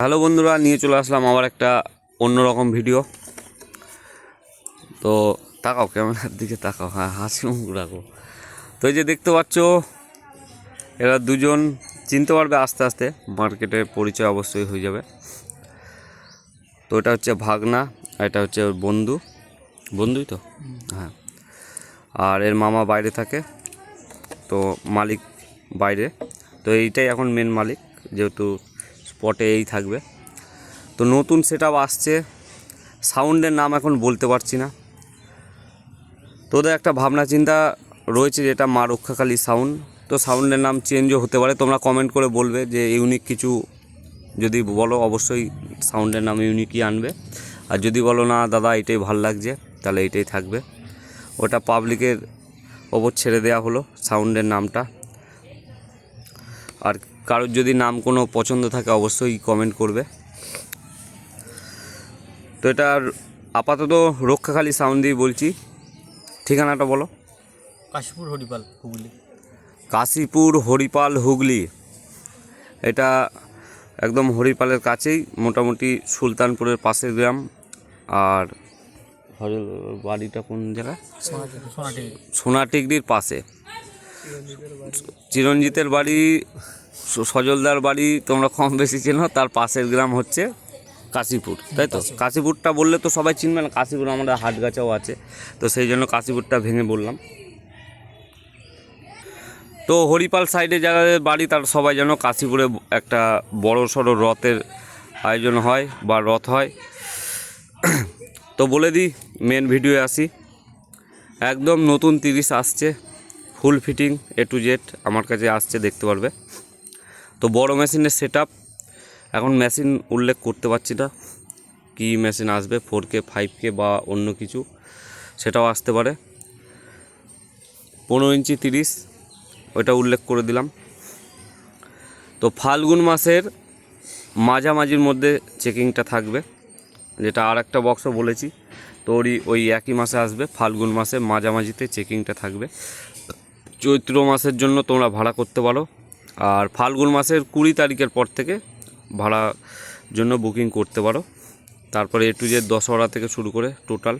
Hello বন্ধুরা, নিয়ে চলে আসলাম আবার একটা অন্যরকম ভিডিও। তো তাকাও, ক্যামেরার দিকে তাকাও হ্যাঁ হাসি মুখ রাখো। তো এই যে দেখতে পাচ্ছ, এরা দুজন চিনতে পারবে আস্তে আস্তে, মার্কেটের পরিচয় অবশ্যই হয়ে যাবে। তো এটা হচ্ছে ভাগনা, আর এটা হচ্ছে ওর বন্ধু। বন্ধুই তো? হ্যাঁ। আর এর মামা বাইরে থাকে, তো মালিক বাইরে। তো এইটাই এখন মেন মালিক, যেহেতু স্পটে এই থাকবে। তো নতুন সেট আসছে। সাউন্ডের নাম এখন বলতে পারছি না। তোদের একটা ভাবনা চিন্তা রয়েছে যেটা মা রক্ষাকালী সাউন্ড। তো সাউন্ডের নাম চেঞ্জও হতে পারে। তোমরা কমেন্ট করে বলবে যে ইউনিক কিছু যদি বলো, অবশ্যই সাউন্ডের নাম ইউনিকই আনবে। আর যদি বলো, না দাদা, এটাই ভালো লাগছে, তাহলে এইটাই থাকবে। ওটা পাবলিকের ওপর ছেড়ে দেওয়া হলো সাউন্ডের নামটা। আর কারোর যদি নাম কোনো পছন্দ থাকে অবশ্যই কমেন্ট করবে। তো এটার আপাতত রক্ষাখালী সাউন্ড দিয়ে বলছি। ঠিকানাটা বলো। কাশীপুর হরিপাল হুগলি। কাশীপুর হরিপাল হুগলি। এটা একদম হরিপালের কাছেই মোটামুটি সুলতানপুরের পাশের গ্রাম। আর বাড়িটা কোন সোনাটি সোনাটিগড়ির পাশে। চিরঞ্জিতের বাড়ি। সজলদার বাড়ি তোমরা কম বেশি চেনো তার পাশের গ্রাম হচ্ছে কাশীপুর তাই তো? কাশীপুরটা বললে তো সবাই চিনবে না কাশীপুর আমাদের হাটগাছাও আছে তো সেই জন্য কাশীপুরটা ভেঙে বললাম। তো হরিপাল সাইডে যাদের বাড়ি তার সবাই যেন কাশীপুরে একটা বড় সড়ো রথের আয়োজন হয় বা রথ হয়। তো বলে দিই মেন ভিডিও আসি। একদম নতুন তিরিশ আসছে। Full fitting A to Z আমার কাছে আসছে, দেখতে পারবে। তো বড় মেশিনের সেট এখন মেশিন উল্লেখ করতে পারছি না, কী মেশিন আসবে ফোর কে ফাইভ কে বা অন্য কিছু, সেটাও আসতে পারে। পনেরো ইঞ্চি তিরিশ, ওইটা উল্লেখ করে দিলাম। তো ফাল্গুন মাসের মাঝামাঝির মধ্যে চেকিংটা থাকবে, যেটা আর একটা বক্সও বলেছি তো ওরই ওই একই মাসে আসবে, ফাল্গুন মাসে মাঝামাঝিতে চেকিংটা থাকবে। চৈত্র মাসের জন্য তোমরা ভাড়া করতে পারো। আর ফাল্গুন মাসের কুড়ি তারিখের পর থেকে ভাড়া জন্য বুকিং করতে পারো। তারপরে এ টু জেড দশহরা থেকে শুরু করে টোটাল।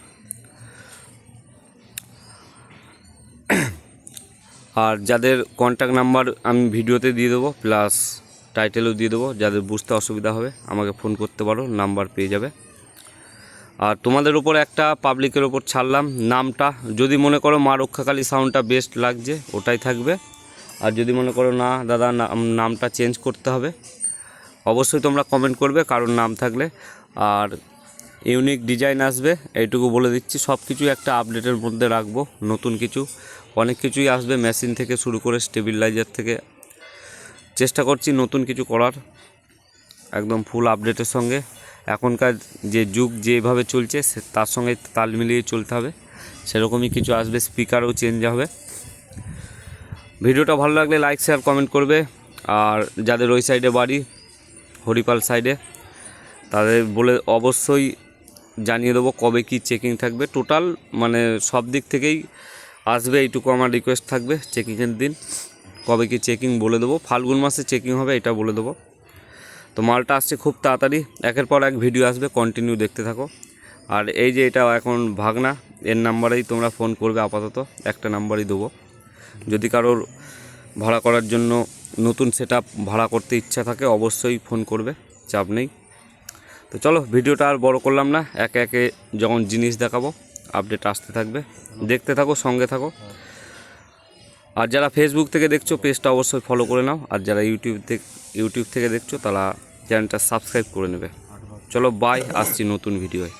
আর যাদের কন্ট্যাক্ট নাম্বার আমি ভিডিওতে দিয়ে দেবো প্লাস টাইটেলও দিয়ে দেবো, যাদের বুঝতে অসুবিধা হবে, আমাকে ফোন করতে পারো নাম্বার পেয়ে যাবে। আর তোমাদের উপর একটা পাবলিকের ওপর ছাড়লাম নামটা। যদি মনে করো মা রক্ষাকালী সাউন্ডটা বেস্ট লাগছে, ওটাই থাকবে। আর যদি মনে করো না, দাদা, নাম- নামটা চেঞ্জ করতে হবে, অবশ্যই তোমরা কমেন্ট করবে কারণ নাম থাকলে। আর ইউনিক ডিজাইন আসবে, এইটুকু বলে দিচ্ছি। সব কিছুই একটা আপডেটের মধ্যে রাখব, নতুন কিছু। অনেক কিছুই আসবে মেশিন থেকে শুরু করে স্টেবিলাইজার থেকে। চেষ্টা করছি নতুন কিছু করার, একদম ফুল আপডেটের সঙ্গে। এখনকার যে যুগ যেভাবে চলছে তার সঙ্গে তাল মিলিয়ে চলতে হবে। সেরকমই কিছু আসবে স্পিকারও চেঞ্জ হবে। ভিডিওটা ভালো লাগলে লাইক শেয়ার কমেন্ট করবে। আর যাদের ওই সাইডে বাড়ি, হরিপাল সাইডে তাদের বলে অবশ্যই জানিয়ে দেবো কবে কি চেকিং থাকবে। টোটাল মানে সব দিক থেকেই আসবে, এইটুকু আমার রিকোয়েস্ট থাকবে চেকিংয়ের দিন। কবে কি চেকিং বলে দেবো। ফাল্গুন মাসে চেকিং হবে, এটা বলে দেবো। তো মালটা আসছে খুব তাড়াতাড়ি। একের পর এক ভিডিও আসবে কন্টিনিউ দেখতে থাকো। আর এই যে এটা এখন ভাগনা, এর নাম্বারেই তোমরা ফোন করবে আপাতত, একটা নাম্বারই দেবো। যদি কারোর ভাড়া করার জন্য নতুন সেট ভাড়া করতে ইচ্ছা থাকে, অবশ্যই ফোন করবে, চাপ নেই। তো চলো ভিডিওটা আর বড় করলাম না, একে একে যখন জিনিস দেখাবো আপডেট আসতে থাকবে। দেখতে থাকো, সঙ্গে থাকো। আর যারা ফেসবুক থেকে দেখছ পেজটা অবশ্যই ফলো করে নাও। আর যারা ইউটিউব থেকে ইউটিউব থেকে দেখছ, তারা চ্যানেলটা সাবস্ক্রাইব করে নেবে। চলো বাই আসছি নতুন ভিডিওয়